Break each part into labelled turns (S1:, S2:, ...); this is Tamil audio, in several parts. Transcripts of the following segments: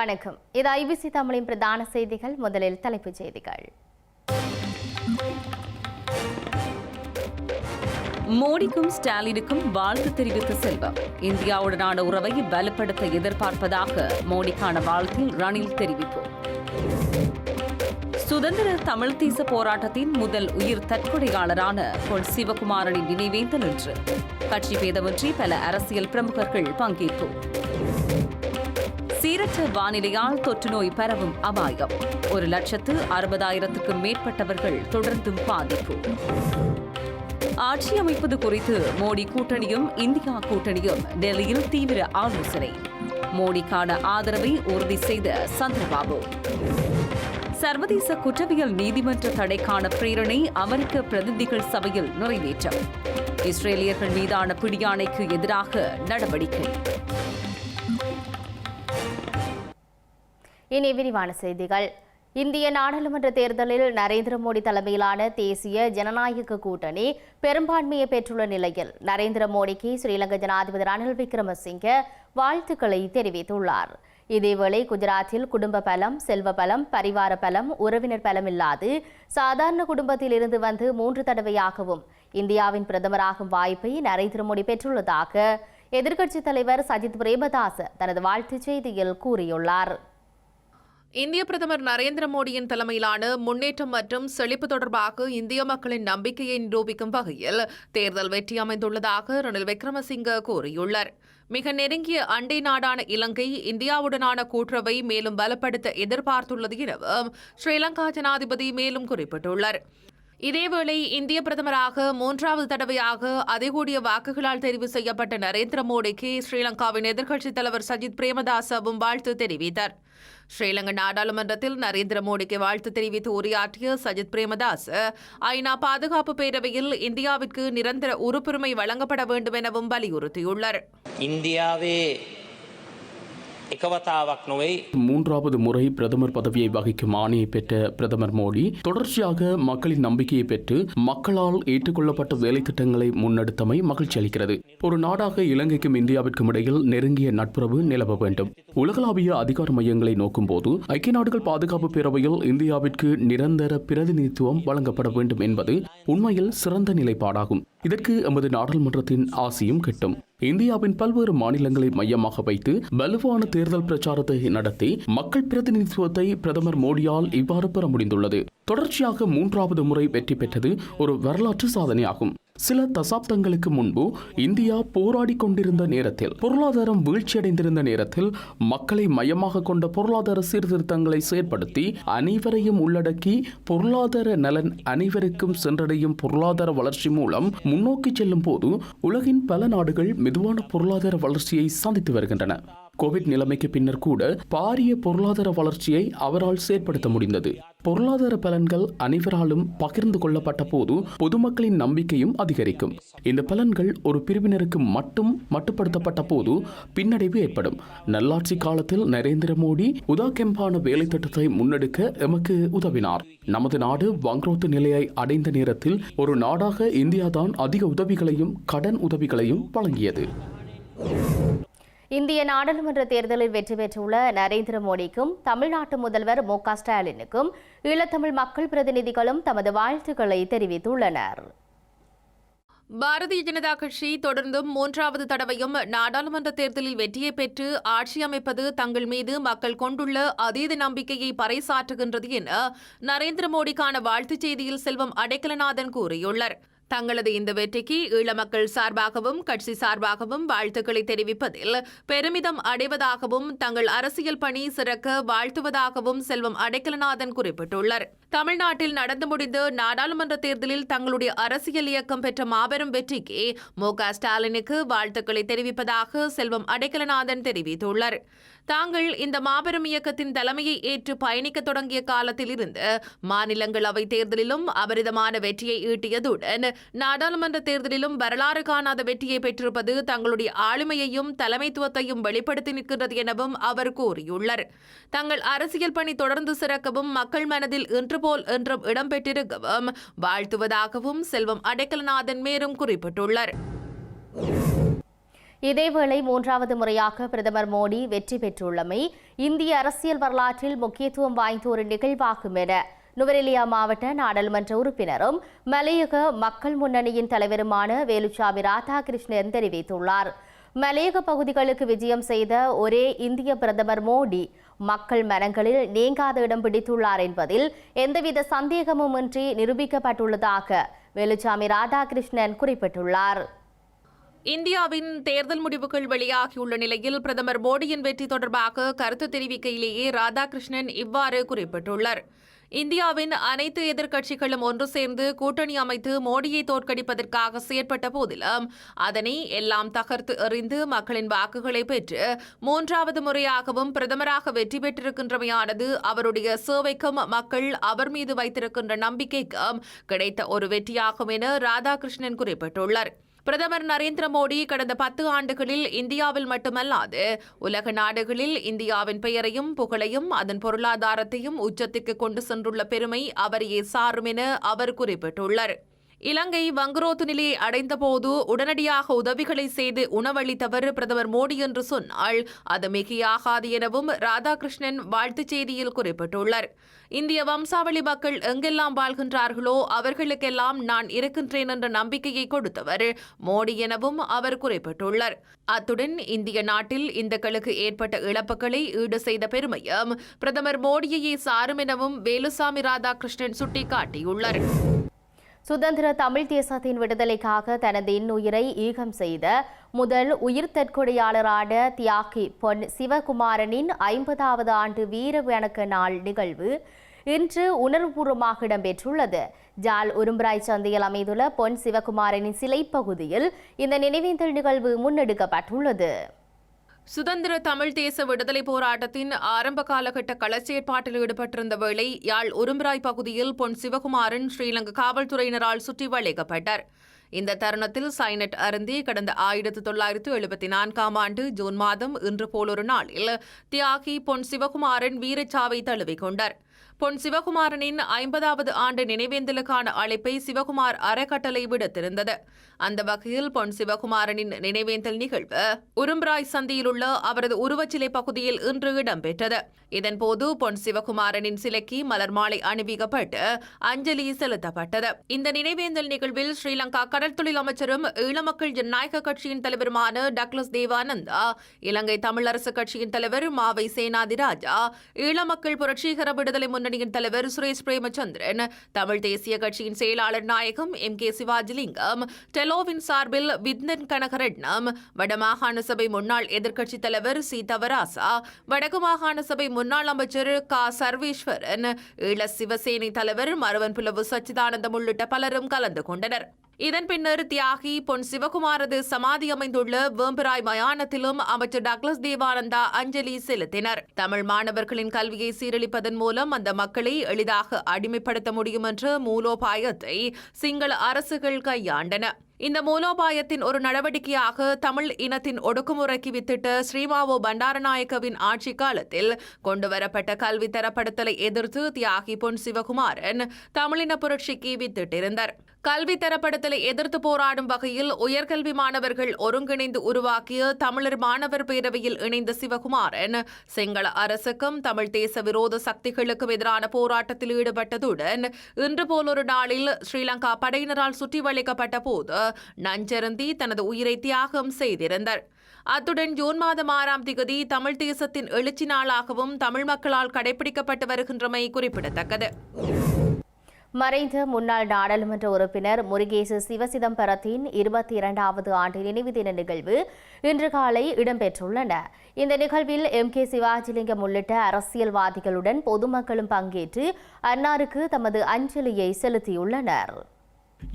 S1: வணக்கம் இது ஐபிசி தமிழின் பிரதான செய்திகள் முதலில் தலைப்புச் செய்திகள் மோடிக்கும் ஸ்டாலினுக்கும் வாழ்த்து தெரிவித்த செல்வம்
S2: இந்தியாவுடனான உறவை பலப்படுத்த எதிர்பார்ப்பதாக மோடிக்கான வாழ்த்தில் ரணில் தெரிவிப்பு சுதந்திர தமிழ் தேச போராட்டத்தின் முதல் உயிர் தற்கொலையாளரான பொன் சிவகுமாரனின் நினைவேந்தல் என்று கட்சி பேதமின்றி பல அரசியல் பிரமுகர்கள் பங்கேற்போம் காற்று வானிலையால் தொற்றுநோய் பரவும் அபாயம் ஒரு லட்சத்து அறுபதாயிரத்துக்கும் மேற்பட்டவர்கள் தொடர்ந்தும் பாதிப்பு ஆட்சி அமைப்பது குறித்து மோடி கூட்டணியும் இந்தியா கூட்டணியும் டெல்லியில் தீவிர ஆலோசனை மோடிக்கான ஆதரவை உறுதி செய்த சந்திரபாபு சர்வதேச குற்றவியல் நீதிமன்ற தடைக்கான பிரேரணை அமெரிக்க பிரதிநிதிகள் சபையில் நிறைவேற்றம் இஸ்ரேலியர்கள் மீதான பிடியாணைக்கு எதிராக நடவடிக்கை
S1: இனி விரிவான செய்திகள் இந்திய நாடாளுமன்ற தேர்தலில் நரேந்திர மோடி தலைமையிலான தேசிய ஜனநாயக கூட்டணி பெரும்பான்மையை பெற்றுள்ள நிலையில் நரேந்திர மோடிக்கு ஸ்ரீலங்கா ஜனாதிபதி ரணில் விக்ரமசிங்கே வாழ்த்துக்களை தெரிவித்துள்ளார் இதேவேளை குஜராத்தில் குடும்ப பலம் செல்வ பலம் பரிவார பலம் உறவினர் பலம் இல்லாது சாதாரண குடும்பத்தில் இருந்து வந்து மூன்று தடவையாகவும் இந்தியாவின் பிரதமராகும் வாய்ப்பை நரேந்திர மோடி பெற்றுள்ளதாக எதிர்க்கட்சித் தலைவர் சஜித் பிரேமதாச தனது வாழ்த்துச் செய்தியில் கூறியுள்ளார்
S3: இந்திய பிரதமர் நரேந்திர மோடியின் தலைமையிலான முன்னேற்றம் மற்றும் செழிப்பு தொடர்பாக இந்திய மக்களின் நம்பிக்கையை நிரூபிக்கும் வகையில் தேர்தல் வெற்றி அமைந்துள்ளதாக ரணில் விக்ரமசிங்க கூறியுள்ளார் மிக நெருங்கிய அண்டை நாடான இலங்கை இந்தியாவுடனான கூட்டுறவை மேலும் பலப்படுத்த எதிர்பார்த்துள்ளது எனவும் ஸ்ரீலங்கா ஜனாதிபதி மேலும் குறிப்பிட்டுள்ளார் இதேவேளை இந்திய பிரதமராக மூன்றாவது தடவையாக அதிகூடிய வாக்குகளால் தெரிவு செய்யப்பட்ட நரேந்திர மோடிக்கு ஸ்ரீலங்காவின் எதிர்க்கட்சித் தலைவர் சஜித் பிரேமதாசவும் வாழ்த்து தெரிவித்தார் ஸ்ரீலங்கா நாடாளுமன்றத்தில் நரேந்திர மோடிக்கு வாழ்த்து தெரிவித்து உரையாற்றிய சஜித் பிரேமதாஸ் ஐநா பாதுகாப்பு பேரவையில் இந்தியாவிற்கு நிரந்தர உறுப்புரிமை வழங்கப்பட வேண்டும் எனவும் வலியுறுத்தியுள்ளார்
S4: இந்தியாவே එකවතාවක් නොවෙයි
S5: மூன்றாவது முறை பிரதமர் பதவியை வகிக்கும் ஆணையை பெற்ற பிரதமர் மோடி தொடர்ச்சியாக மக்களின் நம்பிக்கையை பெற்று மக்களால் ஏற்றுக்கொள்ளப்பட்ட வேலை திட்டங்களை முன்னெடுத்தமை மகிழ்ச்சி அளிக்கிறது ஒரு நாடாக இலங்கைக்கும் இந்தியாவிற்கும் இடையில் நெருங்கிய நட்புறவு நிலவ வேண்டும் உலகளாவிய அதிகார மையங்களை நோக்கும் போது ஐக்கிய நாடுகள் பாதுகாப்பு பேரவையில் இந்தியாவிற்கு நிரந்தர பிரதிநிதித்துவம் வழங்கப்பட வேண்டும் என்பது உண்மையில் சிறந்த நிலைப்பாடாகும் இதற்கு எமது நாடாளுமன்றத்தின் ஆசையும் கிட்டும் இந்தியாவின் பல்வேறு மாநிலங்களை மையமாக வைத்து வலுவான தேர்தல் பிரச்சாரத்தை நடத்தி மக்கள் பிரதிநிதித்துவத்தை பிரதமர் மோடியால் இவ்வாறு பெற முடிந்துள்ளது தொடர்ச்சியாக மூன்றாவது முறை வெற்றி பெற்றது ஒரு வரலாற்று சாதனையாகும் சில தசாப்தங்களுக்கு முன்பு இந்தியா போராடி கொண்டிருந்த நேரத்தில் பொருளாதாரம் வீழ்ச்சியடைந்திருந்த நேரத்தில் மக்களை மையமாக கொண்ட பொருளாதார சீர்திருத்தங்களை செயற்படுத்தி அனைவரையும் உள்ளடக்கி பொருளாதார நலன் அனைவருக்கும் சென்றடையும் பொருளாதார வளர்ச்சி மூலம் முன்னோக்கி செல்லும் போது உலகின் பல நாடுகள் மெதுவான பொருளாதார வளர்ச்சியை சந்தித்து வருகின்றன கோவிட் நிலைமைக்கு பின்னர் கூட பாரிய பொருளாதார வளர்ச்சியை அவரால் செயற்படுத்த முடிந்தது பொருளாதார பலன்கள் அனைவராலும் பகிர்ந்து கொள்ளப்பட்ட போது பொதுமக்களின் நம்பிக்கையும் அதிகரிக்கும் இந்த பலன்கள் ஒரு பிரிவினருக்கு மட்டும் மட்டுப்படுத்தப்பட்ட போது பின்னடைவு ஏற்படும் நல்லாட்சி காலத்தில் நரேந்திர மோடி உதாகெம்பான வேலை திட்டத்தை முன்னெடுக்க எமக்கு உதவினார் நமது நாடு வங்குரோத்து நிலையை அடைந்த நேரத்தில் ஒரு நாடாக இந்தியா தான் அதிக உதவிகளையும் கடன் உதவிகளையும் வழங்கியது
S1: இந்திய நாடாளுமன்ற தேர்தலில் வெற்றி பெற்றுள்ள நரேந்திர மோடிக்கும் தமிழ்நாட்டு முதல்வர் மு ஸ்டாலினுக்கும் ஈழத்தமிழ் மக்கள் பிரதிநிதிகளும் தமது வாழ்த்துக்களை தெரிவித்துள்ளனர்
S3: பாரதிய ஜனதா கட்சி தொடர்ந்தும் மூன்றாவது தடவையும் நாடாளுமன்ற தேர்தலில் வெற்றியை பெற்று ஆட்சி அமைப்பது தங்கள் மீது மக்கள் கொண்டுள்ள அதீத நம்பிக்கையை பறைசாற்றுகின்றது என நரேந்திர மோடிக்கான வாழ்த்துச் செய்தியில் செல்வம் அடைக்கலநாதன் கூறியுள்ளார் தங்களது இந்த வெற்றிக்கு ஈழ மக்கள் சார்பாகவும் கட்சி சார்பாகவும் வாழ்த்துக்களை தெரிவிப்பதில் பெருமிதம் அடைவதாகவும் தங்கள் அரசியல் பணி சிறக்க வாழ்த்துவதாகவும் செல்வம் அடைக்கலநாதன் குறிப்பிட்டுள்ளார் தமிழ்நாட்டில் நடந்து முடிந்த நாடாளுமன்ற தேர்தலில் தங்களுடைய அரசியல் இயக்கம் பெற்ற மாபெரும் வெற்றிக்கு மு க ஸ்டாலினுக்கு வாழ்த்துக்களை தெரிவிப்பதாக செல்வம் அடைக்கலநாதன் தெரிவித்துள்ளார் தாங்கள் இந்த மாபெரும் இயக்கத்தின் தலைமையை ஏற்று பயணிக்க தொடங்கிய காலத்தில் இருந்து மாநிலங்களவை தேர்தலிலும் அபரிதமான வெற்றியை ஈட்டியதுடன் நாடாளுமன்ற தேர்தலிலும் வரலாறு காணாத வெற்றியை பெற்றிருப்பது தங்களுடைய ஆளுமையையும் தலைமைத்துவத்தையும் வெளிப்படுத்தி நிற்கிறது எனவும் அவர் கூறியுள்ளார் தங்கள் அரசியல் பணி தொடர்ந்து சிறக்கவும் மக்கள் மனதில் இன்று வேண்டுகோள் என்றும் இடம்பெற்றிருக்கவும் வாழ்த்துவதாகவும் செல்வம் அடைக்கலநாதன் மேலும் குறிப்பிட்டுள்ளார்
S1: இதேவேளை மூன்றாவது முறையாக பிரதமர் மோடி வெற்றி பெற்றுள்ளமை இந்திய அரசியல் வரலாற்றில் முக்கியத்துவம் வாய்ந்த ஒரு நிகழ்வாகும் என நுவரெலியா மாவட்ட நாடாளுமன்ற உறுப்பினரும் மலையக மக்கள் முன்னணியின் தலைவருமான வேலுச்சாமி ராதாகிருஷ்ணன் தெரிவித்துள்ளார் மலையக பகுதிகளுக்கு விஜயம் செய்த ஒரே இந்திய பிரதமர் மோடி மக்கள் மனங்களில் நீங்காத இடம் பிடித்துள்ளார் என்பதில் எந்தவித சந்தேகமுமின்றி நிரூபிக்கப்பட்டுள்ளதாக வெலுச்சாமி ராதாகிருஷ்ணன் குறிப்பிட்டுள்ளார்
S3: இந்தியாவின் தேர்தல் முடிவுகள் வெளியாகியுள்ள நிலையில் பிரதமர் மோடியின் வெற்றி தொடர்பாக கருத்து தெரிவிக்கையிலேயே ராதாகிருஷ்ணன் இவ்வாறு குறிப்பிட்டுள்ளார் இந்தியாவின் அனைத்து எதிர்க்கட்சிகளும் ஒன்று சேர்ந்து கூட்டணி அமைத்து மோடியை தோற்கடிப்பதற்காக செயற்பட்ட போதிலும் அதனை எல்லாம் தகர்த்து எறிந்து மக்களின் வாக்குகளை பெற்று மூன்றாவது முறையாகவும் பிரதமராக வெற்றி பெற்றிருக்கின்றமையானது அவருடைய சேவைக்கும் மக்கள் அவர் மீது வைத்திருக்கின்ற நம்பிக்கைக்கும் கிடைத்த ஒரு வெற்றியாகும் என ராதாகிருஷ்ணன் குறிப்பிட்டுள்ளார் பிரதமர் நரேந்திர மோடி கடந்த பத்து ஆண்டுகளில் இந்தியாவில் மட்டுமல்லாது உலக நாடுகளில் இந்தியாவின் பெயரையும் புகழையும் அதன் பொருளாதாரத்தையும் உச்சத்துக்கு கொண்டு சென்றுள்ள பெருமை அவரையே சாரும் என அவர் குறிப்பிட்டுள்ளார் இலங்கை வங்குரோத்து நிலையை அடைந்தபோது உடனடியாக உதவிகளை செய்து உணவளித்தவர் பிரதமர் மோடி என்று சொன்னால் அது மிகையாகாது எனவும் ராதாகிருஷ்ணன் வாழ்த்துச் செய்தியில் குறிப்பிட்டுள்ளார் இந்திய வம்சாவளி மக்கள் எங்கெல்லாம் வாழ்கின்றார்களோ அவர்களுக்கெல்லாம் நான் இருக்கின்றேன் என்ற நம்பிக்கையை கொடுத்தவர் மோடி எனவும் அவர் குறிப்பிட்டுள்ளார் அத்துடன் இந்திய நாட்டில் இந்த ஏற்பட்ட இழப்புகளை ஈடு செய்த பெருமையும் பிரதமர் மோடியையே சாரும் எனவும் வேலுசாமி ராதாகிருஷ்ணன் சுட்டிக்காட்டியுள்ளார்
S1: சுதந்திர தமிழ் தேசத்தின் விடுதலைக்காக தனது இன்னுயிரை ஈகம் செய்த முதல் உயிர் தற்கொலையாளரான தியாகி பொன் சிவகுமாரனின் ஐம்பதாவது ஆண்டு வீர வணக்க நாள் நிகழ்வு இன்று உணர்வுபூர்வமாக இடம்பெற்றுள்ளது ஜால் உரும்பராய் சந்தையில் அமைந்துள்ள பொன் சிவகுமாரனின் சிலை பகுதியில் இந்த நினைவேந்தல் நிகழ்வு முன்னெடுக்கப்பட்டுள்ளது
S3: சுதந்திர தமிழ் தேச விடுதலை போராட்டத்தின் ஆரம்ப காலகட்ட களச்சேற்பாட்டில் ஈடுபட்டிருந்த வேளை யாழ் உரும்பராய் பகுதியில் பொன் சிவகுமாரன் ஸ்ரீலங்கா காவல்துறையினரால் சுற்றி வளைக்கப்பட்டார் இந்த தருணத்தில் சைனட் அருந்தி கடந்த ஆயிரத்து தொள்ளாயிரத்து எழுபத்தி நான்காம் ஆண்டு ஜூன் மாதம் இன்று போலொரு நாளில் தியாகி பொன் சிவகுமாரன் வீரச்சாவை தழுவிக் கொண்டார் பொன் சிவகுமாரனின் ஐம்பதாவது ஆண்டு நினைவேந்தலுக்கான அழைப்பை சிவகுமார் அறக்கட்டளை விடுத்திருந்தது அந்த வகையில் பொன் சிவகுமாரனின் நினைவேந்தல் நிகழ்வு உரும்ராய் சந்தியிலுள்ள அவரது உருவச்சிலை பகுதியில் இன்று இடம்பெற்றது இதன்போது பொன் சிவகுமாரனின் சிலைக்கு மலர் மாலை அணிவிக்கப்பட்டு அஞ்சலி செலுத்தப்பட்டது இந்த நினைவேந்தல் நிகழ்வில் ஸ்ரீலங்கா கடற்தொழில் அமைச்சரும் ஈழமக்கள் ஜனநாயக கட்சியின் தலைவருமான டக்ளஸ் தேவானந்தா இலங்கை தமிழரசு கட்சியின் தலைவர் மாவை சேனாதிராஜா ஈழமக்கள் புரட்சிகர விடுதலை முன்னணியின் தலைவர் சுரேஷ் பிரேமச்சந்திரன் தமிழ் தேசிய கட்சியின் செயலாளர் நாயகம் எம் கே சிவாஜிலிங்கம் டெலோவின் சார்பில் வித்னன் கனகரட்னம் வடமாகாண சபை முன்னாள் எதிர்க்கட்சித் தலைவர் சீதவராசா வடக்கு மாகாண சபை முன்னாள் அமைச்சர் கா சர்வேஸ்வரன் ஈழ சிவசேனை தலைவர் மருவன் புலவு சச்சிதானந்தம் உள்ளிட்ட பலரும் கலந்து கொண்டனர் இதன் பின்னர் தியாகி பொன் சிவகுமாரது சமாதி அமைந்துள்ள வேம்பராய் மயானத்திலும் அமைச்சர் டக்ளஸ் தேவானந்தா அஞ்சலி செலுத்தினர் தமிழ் மாணவர்களின் கல்வியை சீரழிப்பதன் மூலம் அந்த மக்களை எளிதாக அடிமைப்படுத்த முடியும் என்ற மூலோபாயத்தை சிங்கள அரசுகள் கையாண்டன இந்த மூலோபாயத்தின் ஒரு நடவடிக்கையாக தமிழ் இனத்தின் ஒடுக்குமுறைக்கு வித்திட்ட ஸ்ரீமாவோ பண்டாரநாயக்கவின் ஆட்சி காலத்தில் கொண்டுவரப்பட்ட கல்வி தரப்படுத்தலை எதிர்த்து தியாகி பொன் சிவகுமாரன் தமிழின புரட்சிக்கு வித்திட்டிருந்தார் கல்வி தரப்படுத்தலை எதிர்த்து போராடும் வகையில் உயர்கல்வி மாணவர்கள் ஒருங்கிணைந்து உருவாக்கிய தமிழர் மாணவர் பேரவையில் இணைந்த சிவகுமாரன் சிங்கள அரசுக்கும் தமிழ் தேச விரோத சக்திகளுக்கும் எதிரான போராட்டத்தில் ஈடுபட்டதுடன் இன்று போலொரு நாளில் ஸ்ரீலங்கா படையினரால் சுற்றி வளைக்கப்பட்ட போது நஞ்சருந்தி தனது உயிரை தியாகம் செய்திருந்தார் அத்துடன் ஜூன் மாதம் ஆறாம் திகதி தமிழ் தேசத்தின் எழுச்சி நாளாகவும் தமிழ் மக்களால் கடைபிடிக்கப்பட்டு வருகின்றமை குறிப்பிடத்தக்கது
S1: மறைந்த முன்னாள் நாடாளுமன்ற உறுப்பினர் முருகேசு சிவசிதம்பரத்தின் இருபத்தி இரண்டாவது ஆண்டு நினைவு தின நிகழ்வு இன்று காலை இடம்பெற்றுள்ளன இந்த நிகழ்வில் எம் கே சிவாஜிலிங்கம் உள்ளிட்ட அரசியல்வாதிகளுடன் பொதுமக்களும் பங்கேற்று அன்னாருக்கு தமது அஞ்சலியை செலுத்தியுள்ளனர்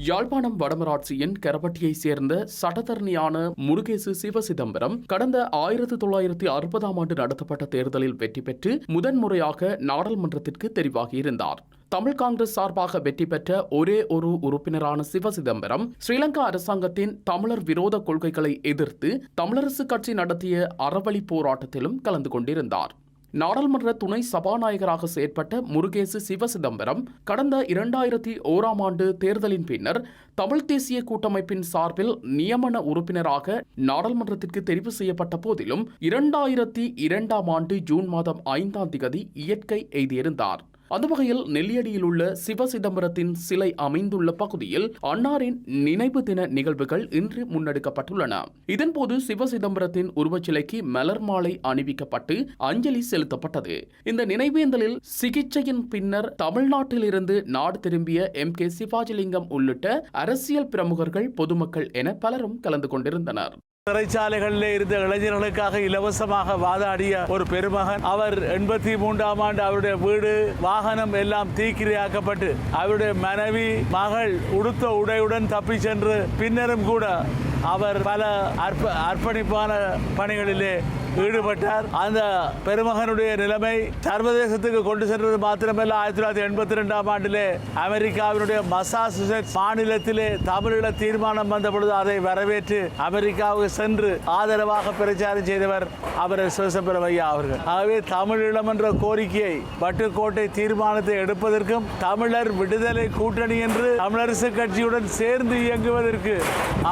S5: யாழ்ப்பாணம் வடமராட்சியின் கரவட்டியைச் சேர்ந்த சட்டத்தரணியான முருகேசு சிவசிதம்பரம் கடந்த ஆயிரத்தி தொள்ளாயிரத்தி அறுபதாம் ஆண்டு நடத்தப்பட்ட தேர்தலில் வெற்றி பெற்று முதன்முறையாக நாடாளுமன்றத்திற்கு தெரிவாகியிருந்தார் தமிழ் காங்கிரஸ் சார்பாக வெற்றி பெற்ற ஒரே ஒரு உறுப்பினரான சிவசிதம்பரம் ஸ்ரீலங்கா அரசாங்கத்தின் தமிழர் விரோத கொள்கைகளை எதிர்த்து தமிழரசு கட்சி நடத்திய அறவழி போராட்டத்திலும் கலந்து கொண்டிருந்தார் நாடாளுமன்ற துணை சபாநாயகராக செயற்பட்ட முருகேசு சிவசிதம்பரம் கடந்த இரண்டாயிரத்தி ஓராம் ஆண்டு தேர்தலின் பின்னர் தமிழ்த் தேசிய கூட்டமைப்பின் சார்பில் நியமன உறுப்பினராக நாடாளுமன்றத்திற்கு தெரிவு செய்யப்பட்ட போதிலும் இரண்டாயிரத்தி இரண்டாம் ஆண்டு ஜூன் மாதம் ஐந்தாம் திகதி இயற்கை எய்தியிருந்தார் அந்த வகையில் நெல்லியடியில் உள்ள சிவ சிதம்பரத்தின் சிலை அமைந்துள்ள பகுதியில் அன்னாரின் நினைவு தின நிகழ்வுகள் இன்று முன்னெடுக்கப்பட்டுள்ளன இதன்போது சிவ சிதம்பரத்தின் உருவச்சிலைக்கு மலர் மாலை அணிவிக்கப்பட்டு அஞ்சலி செலுத்தப்பட்டது இந்த நினைவேந்தலில் சிகிச்சையின் பின்னர் தமிழ்நாட்டிலிருந்து நாடு திரும்பிய எம் கே சிவாஜிலிங்கம் உள்ளிட்ட அரசியல் பிரமுகர்கள் பொதுமக்கள் என பலரும் கலந்து கொண்டிருந்தனர்
S4: சிறைச்சாலைகளில் இருந்த இளைஞர்களுக்காக இலவசமாக வாதாடிய ஒரு பெருமகன் அவர் எண்பத்தி மூன்றாம் ஆண்டு அவருடைய வீடு வாகனம் எல்லாம் தீக்கிரையாக்கப்பட்டு அவருடைய மனைவி மகள் உடுத்த உடையுடன் தப்பி சென்று பின்னரும் கூட அவர் பல அர்ப்ப அர்ப்பணிப்பான பணிகளிலே ஈடுபட்டார் அந்த பெருமகனுடைய நிலைமை சர்வதேசத்துக்கு கொண்டு சென்றது மாத்திரமல்ல ஆயிரத்தி தொள்ளாயிரத்தி எண்பத்தி ரெண்டாம் ஆண்டிலே அமெரிக்காவினுடைய மசாசுசெட் மாநிலத்திலே தமிழில் தீர்மானம் வந்த பொழுது அதை வரவேற்று அமெரிக்காவுக்கு சென்று ஆதரவாக பிரச்சாரம் செய்தவர் அவர் சிவசம்பரம் ஐயா அவர்கள் ஆகவே தமிழீழம் என்ற கோரிக்கையை பட்டுக்கோட்டை தீர்மானத்தை எடுப்பதற்கும் தமிழர் விடுதலை கூட்டணி என்று தமிழரசு கட்சியுடன் சேர்ந்து இயங்குவதற்கு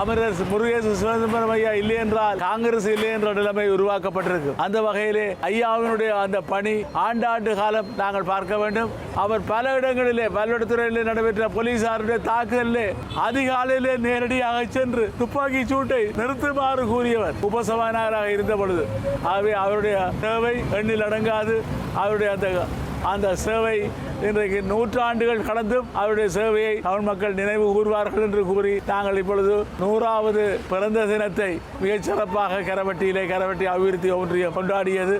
S4: அமரர் முருகேசு சிவசம்பரம் ஐயா இல்லை என்றால் காங்கிரஸ் இல்லை என்ற நிலைமை உருவாக்க கொடுக்கப்பட்டிருக்கு அந்த வகையிலே ஐயாவினுடைய அந்த பணி ஆண்டாண்டு காலம் நாங்கள் பார்க்க வேண்டும் அவர் பல இடங்களிலே பல்வேறு நடைபெற்ற போலீசாருடைய தாக்குதலிலே அதிகாலையிலே நேரடியாக சென்று துப்பாக்கி சூட்டை நிறுத்துமாறு கூறியவர் உபசபாநாயகராக இருந்த பொழுது ஆகவே அவருடைய தேவை எண்ணில் அடங்காது அவருடைய அந்த அந்த சேவை இன்றைக்கு நூற்றாண்டுகள் கடந்தும் அவருடைய சேவையை தமிழ் மக்கள் நினைவு கூறுவார்கள் என்று கூறி நாங்கள் இப்பொழுது நூறாவது பிறந்த தினத்தை மிகச்சிறப்பாக கரவட்டியிலே கரவட்டி
S5: அபிவிருத்தி ஒன்றிய கொண்டாடியது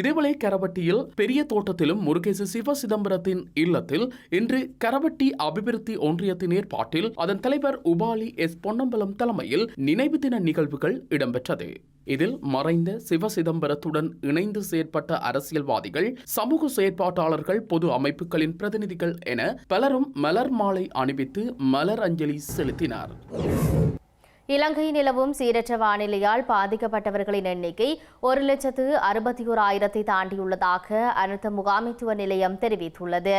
S5: இதேவேளை கரவட்டியில் பெரிய தோட்டத்திலும் முருகேசு சிவ சிதம்பரத்தின் இல்லத்தில் இன்று கரவட்டி அபிவிருத்தி ஒன்றியத்தின் ஏற்பாட்டில் அதன் தலைவர் உபாலி எஸ் பொன்னம்பலம் தலைமையில் நினைவு தின நிகழ்வுகள் இடம்பெற்றது இதில் மறைந்த சிவ சிதம்பரத்துடன் இணைந்து செயற்பட்ட அரசியல்வாதிகள் சமூக செயற்பாட்டாளர்கள் பொது அமைப்புகளின் பிரதிநிதிகள் என பலரும் மலர் மாலை அணிவித்து மலர் அஞ்சலி
S1: செலுத்தினார் இலங்கை நிலவும் சீரற்ற வானிலையால் பாதிக்கப்பட்டவர்களின் எண்ணிக்கை ஒரு லட்சத்து அறுபத்தி ஓர் ஆயிரத்தை தாண்டியுள்ளதாக அனைத்து முகாமைத்துவ நிலையம் தெரிவித்துள்ளது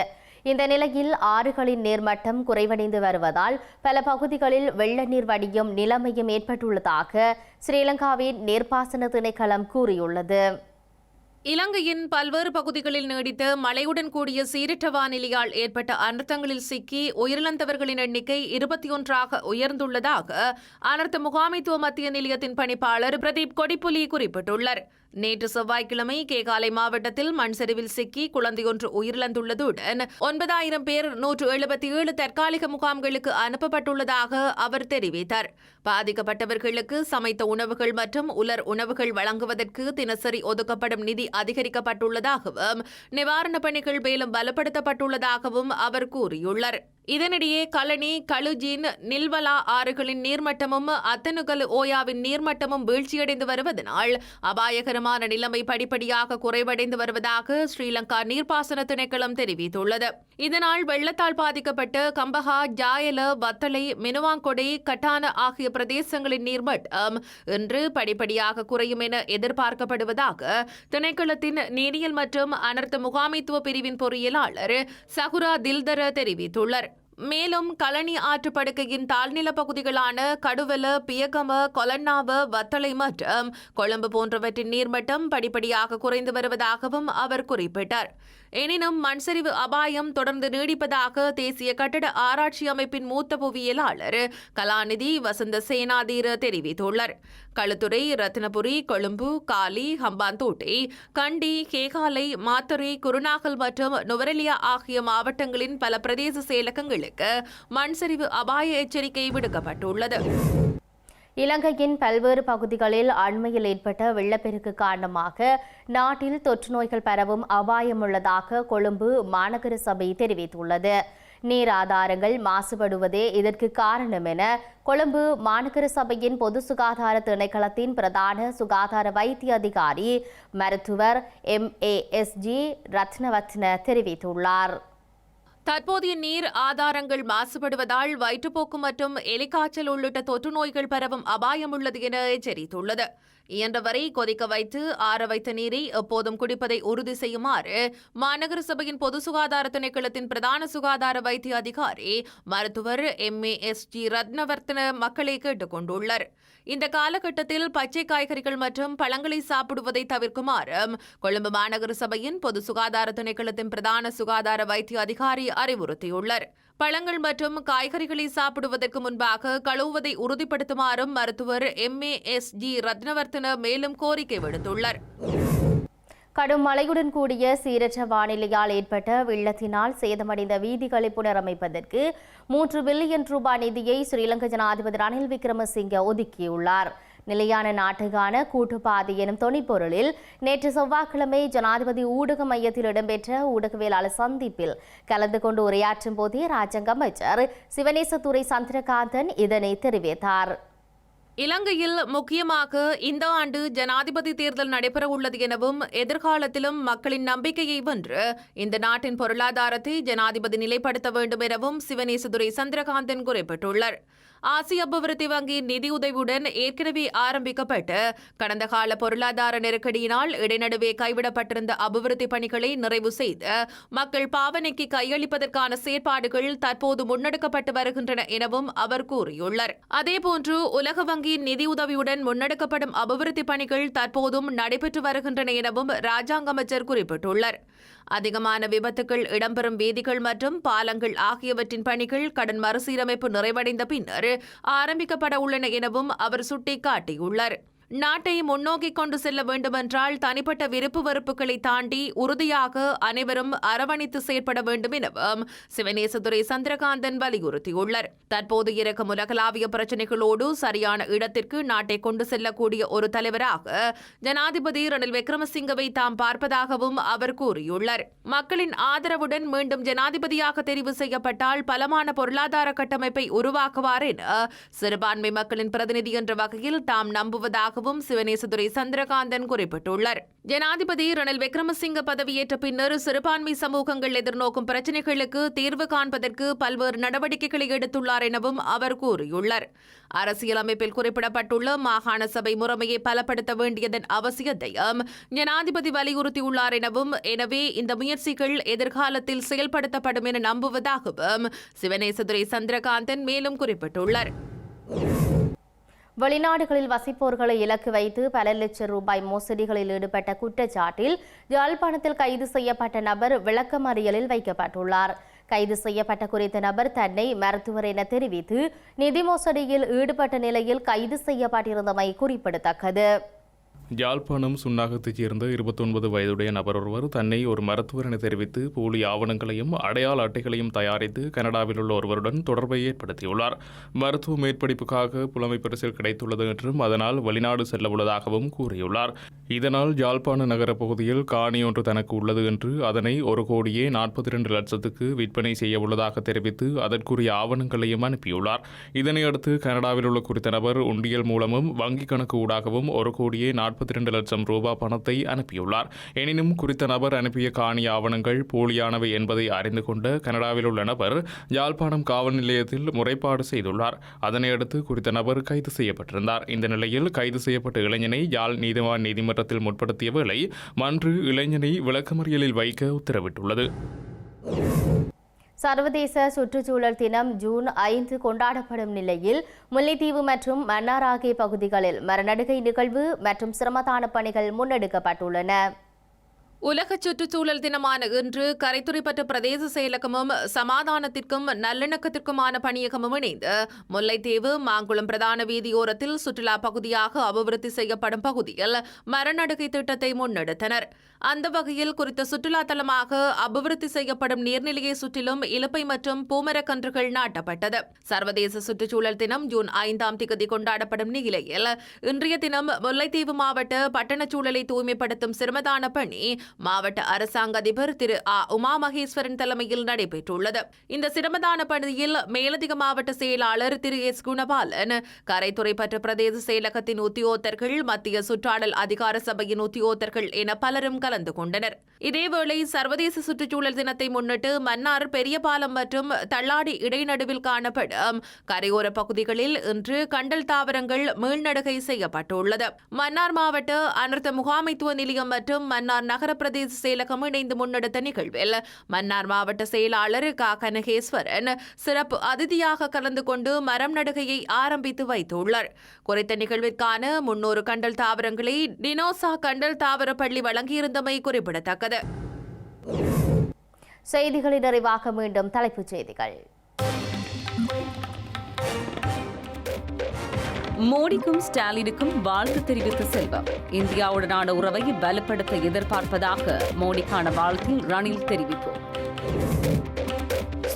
S1: இந்த நிலையில் ஆறுகளின் நீர்மட்டம் குறைவடைந்து வருவதால் பல பகுதிகளில் வெள்ள நீர் வடியும் நிலைமையும் ஏற்பட்டுள்ளதாக ஸ்ரீலங்காவின் நீர்ப்பாசன திணைக்களம் கூறியுள்ளது
S3: இலங்கையின் பல்வேறு பகுதிகளில் நீடித்த மழையுடன் கூடிய சீரற்ற வானிலையால் ஏற்பட்ட அனர்த்தங்களில் சிக்கி உயிரிழந்தவர்களின் எண்ணிக்கை இருபத்தி ஒன்றாக உயர்ந்துள்ளதாக அனர்த்த முகாமைத்துவ மத்திய நிலையத்தின் பணிப்பாளர் பிரதீப் கொடிப்புலி குறிப்பிட்டுள்ளார் நேற்று செவ்வாய்க்கிழமை கேகாலை மாவட்டத்தில் மண் சரிவில் சிக்கி குழந்தையொன்று உயிரிழந்துள்ளதுடன் ஒன்பதாயிரம் பேர் நூற்று எழுபத்தி ஏழு தற்காலிக முகாம்களுக்கு அனுப்பப்பட்டுள்ளதாக அவர் தெரிவித்தார் பாதிக்கப்பட்டவர்களுக்கு சமைத்த உணவுகள் மற்றும் உலர் உணவுகள் வழங்குவதற்கு தினசரி ஒதுக்கப்படும் நிதி அதிகரிக்கப்பட்டுள்ளதாகவும் நிவாரணப் பணிகள் மேலும் பலப்படுத்தப்பட்டுள்ளதாகவும் அவர் கூறியுள்ளார் இதனிடையே கழனி கழுஜின் நில்வலா ஆறுகளின் நீர்மட்டமும் அத்தனுகல் ஓயாவின் நீர்மட்டமும் வீழ்ச்சியடைந்து வருவதனால் அபாயகரமான நிலைமை படிப்படியாக குறைவடைந்து வருவதாக ஸ்ரீலங்கா நீர்ப்பாசன திணைக்களம் தெரிவித்துள்ளது இதனால் வெள்ளத்தால் பாதிக்கப்பட்ட கம்பஹா ஜாயல வத்தளை மினுவாங்கொடை கட்டான ஆகிய பிரதேசங்களின் நீர்மட்டம் இன்று படிப்படியாக குறையும் என எதிர்பார்க்கப்படுவதாக திணைக்களத்தின் நீரியல் மற்றும் அனர்த்த முகாமைத்துவ பிரிவின் பொறியியலாளர் சகுரா தில்தர தெரிவித்துள்ளார் மேலும் கழனி ஆற்று படுக்கையின் தாழ்நில பகுதிகளான கடுவல பியகம கொலன்னாவ வத்தளை மற்றும் கொழும்பு போன்றவற்றின் நீர்மட்டம் படிப்படியாக குறைந்து வருவதாகவும் அவர் குறிப்பிட்டார் எனினும் மண்சரிவு அபாயம் தொடர்ந்து நீடிப்பதாக தேசிய கட்டட ஆராய்ச்சி அமைப்பின் மூத்த புவியியலாளர் கலாநிதி வசந்த சேனாதீர தெரிவித்துள்ளார் களுத்துறை ரத்னபுரி கொழும்பு காலி ஹம்பாந்தோட்டை கண்டி கேகாலை மாத்தறை குருநாகல் மற்றும் நுவரெலியா ஆகிய மாவட்டங்களின் பல பிரதேச செயலகங்களுக்கு மண்சரிவு அபாய எச்சரிக்கை விடுக்கப்பட்டுள்ளது
S1: இலங்கையின் பல்வேறு பகுதிகளில் அண்மையில் ஏற்பட்ட வெள்ளப்பெருக்கு காரணமாக நாட்டில் தொற்று நோய்கள் பரவும் அபாயம் உள்ளதாக கொழும்பு மாநகர சபை தெரிவித்துள்ளது நீர் ஆதாரங்கள் மாசுபடுவதே இதற்கு காரணம் என கொழும்பு மாநகர சபையின் பொது சுகாதார திணைக்களத்தின் பிரதான சுகாதார வைத்திய அதிகாரி மருத்துவர் M A S G Rathnawathna தெரிவித்துள்ளார்
S3: தற்போதைய நீர் ஆதாரங்கள் மாசுபடுவதால் வயிற்றுப்போக்கு மற்றும் எலிக்காய்ச்சல் உள்ளிட்ட தொற்று நோய்கள் பரவும் அபாயம் உள்ளது என எச்சரித்துள்ளது இயன்றவரை கொதிக்க வைத்து ஆற வைத்த நீரை எப்போதும் குடிப்பதை உறுதி செய்யுமாறு மாநகர சபையின் பொது சுகாதார திணைக்களத்தின் பிரதான சுகாதார வைத்திய அதிகாரி மருத்துவர் M A S G Rathnawardhana மக்களை கேட்டுக் கொண்டுள்ளார் இந்த காலகட்டத்தில் பச்சை காய்கறிகள் மற்றும் பழங்களை சாப்பிடுவதை தவிர்க்குமாறும் கொழும்பு மாநகர சபையின் பொது சுகாதார திணைக்களத்தின் பிரதான சுகாதார வைத்திய அதிகாரி அறிவுறுத்தியுள்ளார் பழங்கள் மற்றும் காய்கறிகளை சாப்பிடுவதற்கு முன்பாக கழுவுவதை உறுதிப்படுத்துமாறும் மருத்துவர் M A S G Rathnawardhana மேலும் கோரிக்கை விடுத்துள்ளார்
S1: கடும் மழையுடன் கூடிய சீரற்ற வானிலையால் ஏற்பட்ட வெள்ளத்தினால் சேதமடைந்த வீதிகளை புனரமைப்பதற்கு மூன்று பில்லியன் ரூபாய் நிதியை ஸ்ரீலங்கா ஜனாதிபதி ரணில் விக்ரமசிங்க ஒதுக்கியுள்ளார் நிலையான நாட்டுக்கான கூட்டுப்பாதை எனும் தொனிப்பொருளில் நேற்று செவ்வாய்க்கிழமை ஜனாதிபதி ஊடக மையத்தில் இடம்பெற்ற ஊடகவியலாளர் சந்திப்பில் கலந்து கொண்டு உரையாற்றும் போதே ராஜங்க அமைச்சர் சிவனேசத்துறை சந்திரகாந்தன் இதனை தெரிவித்தார்
S3: இலங்கையில் முக்கியமாக இந்த ஆண்டு ஜனாதிபதி தேர்தல் நடைபெறவுள்ளது எனவும் எதிர்காலத்திலும் மக்களின் நம்பிக்கையை வென்று இந்த நாட்டின் பொருளாதாரத்தை ஜனாதிபதி நிலைப்படுத்த வேண்டும் எனவும் சிவனேசதுரை சந்திரகாந்தன் குறிப்பிட்டுள்ளார் ஆசிய அபிவிருத்தி வங்கியின் நிதியுதவியுடன் ஏற்கனவே ஆரம்பிக்கப்பட்டு கடந்த கால பொருளாதார நெருக்கடியினால் இடைநடுவே கைவிடப்பட்டிருந்த அபிவிருத்தி பணிகளை நிறைவு செய்து மக்கள் பாவனைக்கு கையளிப்பதற்கான செயற்பாடுகள் தற்போது முன்னெடுக்கப்பட்டு வருகின்றன எனவும் அவர் கூறியுள்ளார் அதேபோன்று உலக வங்கியின் நிதியுதவியுடன் முன்னெடுக்கப்படும் அபிவிருத்தி பணிகள் தற்போதும் நடைபெற்று வருகின்றன எனவும் ராஜாங்க அமைச்சர் குறிப்பிட்டுள்ளார் அதிகமான விபத்துகள் இடம்பெறும் வீதிகள் மற்றும் பாலங்கள் ஆகியவற்றின் பணிகள் கடன் மறுசீரமைப்பு நிறைவடைந்த பின்னர் ஆரம்பிக்கப்பட உள்ளன எனவும் அவர் சுட்டிக்காட்டியுள்ளார் நாட்டை முன்னோக்கி கொண்டு செல்ல வேண்டுமென்றால் தனிப்பட்ட விருப்பு வெறுப்புகளை தாண்டி உறுதியாக அனைவரும் அரவணைத்து செயற்பட வேண்டும் எனவும் சிவநேசதுரை சந்திரகாந்தன் வலியுறுத்தியுள்ளார் தற்போது இருக்கும் உலகளாவிய பிரச்சினைகளோடு சரியான இடத்திற்கு நாட்டை கொண்டு செல்லக்கூடிய ஒரு தலைவராக ஜனாதிபதி ரணில் விக்ரமசிங்கவை தாம் பார்ப்பதாகவும் அவர் கூறியுள்ளார் மக்களின் ஆதரவுடன் மீண்டும் ஜனாதிபதியாக தெரிவு செய்யப்பட்டால் பலமான பொருளாதார கட்டமைப்பை உருவாக்குவார் என சிறுபான்மை மக்களின் பிரதிநிதி என்ற வகையில் தாம் நம்புவதாக இருப்பதாகவும் சிவனேசதுரை சந்திரகாந்தன் குறிப்பிட்டுள்ளார் ஜனாதிபதி ரணில் விக்ரமசிங்க பதவியேற்ற பின்னர் சிறுபான்மை சமூகங்கள் எதிர்நோக்கும் பிரச்சினைகளுக்கு தீர்வு காண்பதற்கு பல்வேறு நடவடிக்கைகளை எடுத்துள்ளார் எனவும் அவர் கூறியுள்ளார் அரசியலமைப்பில் குறிப்பிடப்பட்டுள்ள மாகாண சபை முறைமையை பலப்படுத்த வேண்டியதன் அவசியத்தையும் ஜனாதிபதி வலியுறுத்தியுள்ளார் எனவும் எனவே இந்த முயற்சிகள் எதிர்காலத்தில் செயல்படுத்தப்படும் என நம்புவதாகவும் சிவனேசதுரை சந்திரகாந்தன் மேலும் குறிப்பிட்டுள்ளார்
S1: வெளிநாடுகளில் வசிப்போர்களை இலக்கு வைத்து பல லட்சம் ரூபாய் மோசடிகளில் ஈடுபட்ட குற்றச்சாட்டில் யாழ்ப்பாணத்தில் கைது செய்யப்பட்ட நபர் விளக்கமறியலில் வைக்கப்பட்டுள்ளார் கைது செய்யப்பட்ட குறித்த நபர் தன்னை மருத்துவர் என தெரிவித்து நிதி மோசடியில் ஈடுபட்ட நிலையில் கைது செய்யப்பட்டிருந்தமை குறிப்பிடத்தக்கது
S5: யாழ்ப்பாணம் சுன்னாகத்தைச் சேர்ந்த இருபத்தொன்பது வயதுடைய நபர் ஒருவர் தன்னை ஒரு மருத்துவர் என தெரிவித்து போலி ஆவணங்களையும் அடையாள அட்டைகளையும் தயாரித்து கனடாவில் உள்ள ஒருவருடன் தொடர்பை ஏற்படுத்தியுள்ளார் மருத்துவ மேற்படிப்புக்காக புலமை பரிசில் கிடைத்துள்ளது என்றும் அதனால் வெளிநாடு செல்ல உள்ளதாகவும் கூறியுள்ளார் இதனால் யாழ்ப்பாண நகர பகுதியில் காணி ஒன்று தனக்கு உள்ளது என்று அதனை ஒரு கோடியே நாற்பத்தி இரண்டு லட்சத்துக்கு விற்பனை செய்ய உள்ளதாக தெரிவித்து அதற்குரிய ஆவணங்களையும் அனுப்பியுள்ளார் இதனையடுத்து கனடாவில் உள்ள குறித்த நபர் உண்டியல் மூலமும் வங்கிக் கணக்கு ஊடாகவும் ஒரு கோடியே நாற்பது நாற்பத்தி இரண்டு லட்சம் ரூபாய் பணத்தை அனுப்பியுள்ளார் எனினும் குறித்த நபர் அனுப்பிய காணி ஆவணங்கள் போலியானவை என்பதை அறிந்து கொண்டு கனடாவில் உள்ள நபர் யாழ்ப்பாணம் காவல் நிலையத்தில் முறைப்பாடு செய்துள்ளார் அதனையடுத்து குறித்த நபர் கைது செய்யப்பட்டிருந்தார் இந்த நிலையில் கைது செய்யப்பட்ட இளைஞனை யாழ் நீதிமான் நீதிமன்றத்தில் முற்படுத்திய வேளை மன்று இளைஞனை விளக்கமறியலில் வைக்க உத்தரவிட்டுள்ளது
S1: சர்வதேச சுற்றுச்சூழல் தினம் ஜூன் ஐந்து கொண்டாடப்படும் நிலையில் முல்லைத்தீவு மற்றும் மன்னார் ஆகிய பகுதிகளில் மரநடுகை நிகழ்வு மற்றும் சிரமதான பணிகள் முன்னெடுக்கப்பட்டுள்ளன
S3: உலக சுற்றுச்சூழல் தினமான இன்று கரைத்துறைப்பட்ட பிரதேச செயலகமும் சமாதானத்திற்கும் நல்லிணக்கத்திற்குமான பணியகமும் இணைந்து முல்லைத்தீவு மாங்குளம் பிரதான வீதியோரத்தில் சுற்றுலா பகுதியாக அபிவிருத்தி செய்யப்படும் பகுதியில் மரநடுகை திட்டத்தை முன்னெடுத்தனர் அந்த வகையில் குறித்த சுற்றுலா தலமாக அபிவிருத்தி செய்யப்படும் நீர்நிலையை சுற்றிலும் இலுப்பை மற்றும் பூமரக்கன்றுகள் நாட்டப்பட்டது சர்வதேச சுற்றுச்சூழல் தினம் ஜூன் ஐந்தாம் திகதி கொண்டாடப்படும் நிலையில் இன்றைய தினம் முல்லைத்தீவு மாவட்ட பட்டணச்சூழலை தூய்மைப்படுத்தும் சிரமதான பணி மாவட்ட அரசாங்க அதிபர் திரு ஆ உமா மகேஸ்வரன் தலைமையில் நடைபெற்றுள்ளது இந்த சிரமதான பணியில் மேலதிக மாவட்ட செயலாளர் திரு எஸ் குணபாலன் கரைத்துறை பற்ற பிரதேச செயலகத்தின் உத்தியோகத்தர்கள் மத்திய சுற்றாடல் அதிகார சபையின் உத்தியோகத்தர்கள் என பலரும் கலந்து கொண்டனர் இதேவேளை சர்வதேச சுற்றுச்சூழல் தினத்தை முன்னிட்டு மன்னார் பெரியபாலம் மற்றும் தள்ளாடி இடைநடுவில் காணப்படும் கரையோர பகுதிகளில் இன்று கண்டல் தாவரங்கள் மீள்நடுகை செய்யப்பட்டுள்ளது மன்னார் மாவட்ட அனர்த்த முகாமைத்துவ நிலையம் மற்றும் மன்னார் நகர பிரதேச செயலகம் இணைந்து முன்னெடுத்த நிகழ்வில் மன்னார் மாவட்ட செயலாளர் க கனகேஸ்வரன் சிறப்பு அதிதியாக கலந்து கொண்டு மரம் நடுகையை ஆரம்பித்து வைத்துள்ளார் குறித்த நிகழ்விற்கான முன்னூறு கண்டல் தாவரங்களை டினோசா கண்டல் தாவர பள்ளி வழங்கியிருந்தமை குறிப்பிடத்தக்கது
S1: செய்திகளின் நிறைவாக மீண்டும் தலைப்புச் செய்திகள் மோடிக்கும் ஸ்டாலினுக்கும் வாழ்த்து தெரிவித்த செல்வம் இந்தியாவுடனான
S2: உறவை பலப்படுத்த எதிர்பார்ப்பதாக மோடிக்கான வாழ்த்தில் ரணில் தெரிவிப்பு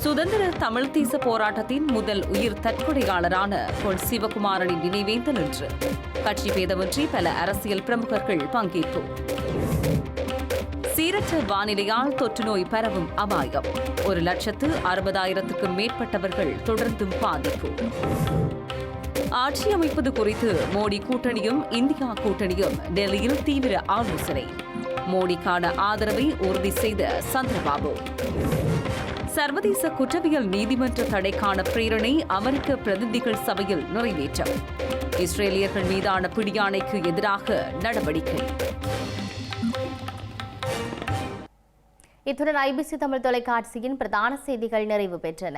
S2: சுதந்திர தமிழ் தேச போராட்டத்தின் முதல் உயிர் தற்கொலையாளரான பொன் சிவகுமாரனின் நினைவேந்தல் என்று கட்சி பேதமின்றி பல அரசியல் பிரமுகர்கள் பங்கேற்பு சீரற்ற வானிலையால் தொற்றுநோய் பரவும் அபாயம் ஒரு லட்சத்து அறுபதாயிரத்துக்கும் மேற்பட்டவர்கள் தொடர்ந்தும் பாதிப்பு ஆட்சி அமைப்பது குறித்து மோடி கூட்டணியும் இந்தியா கூட்டணியும் டெல்லியில் தீவிர ஆலோசனை மோடிக்கான ஆதரவை உறுதி செய்த சந்திரபாபு சர்வதேச குற்றவியல் நீதிமன்ற தடைக்கான பிரேரணை அமெரிக்க பிரதிநிதிகள் சபையில் நிறைவேற்றம் இஸ்ரேலியர்கள் மீதான பிடியாணைக்கு எதிராக நடவடிக்கை
S1: இத்துடன் ஐபிசி தமிழ் தொலைக்காட்சியின் பிரதான செய்திகள் நிறைவு பெற்றன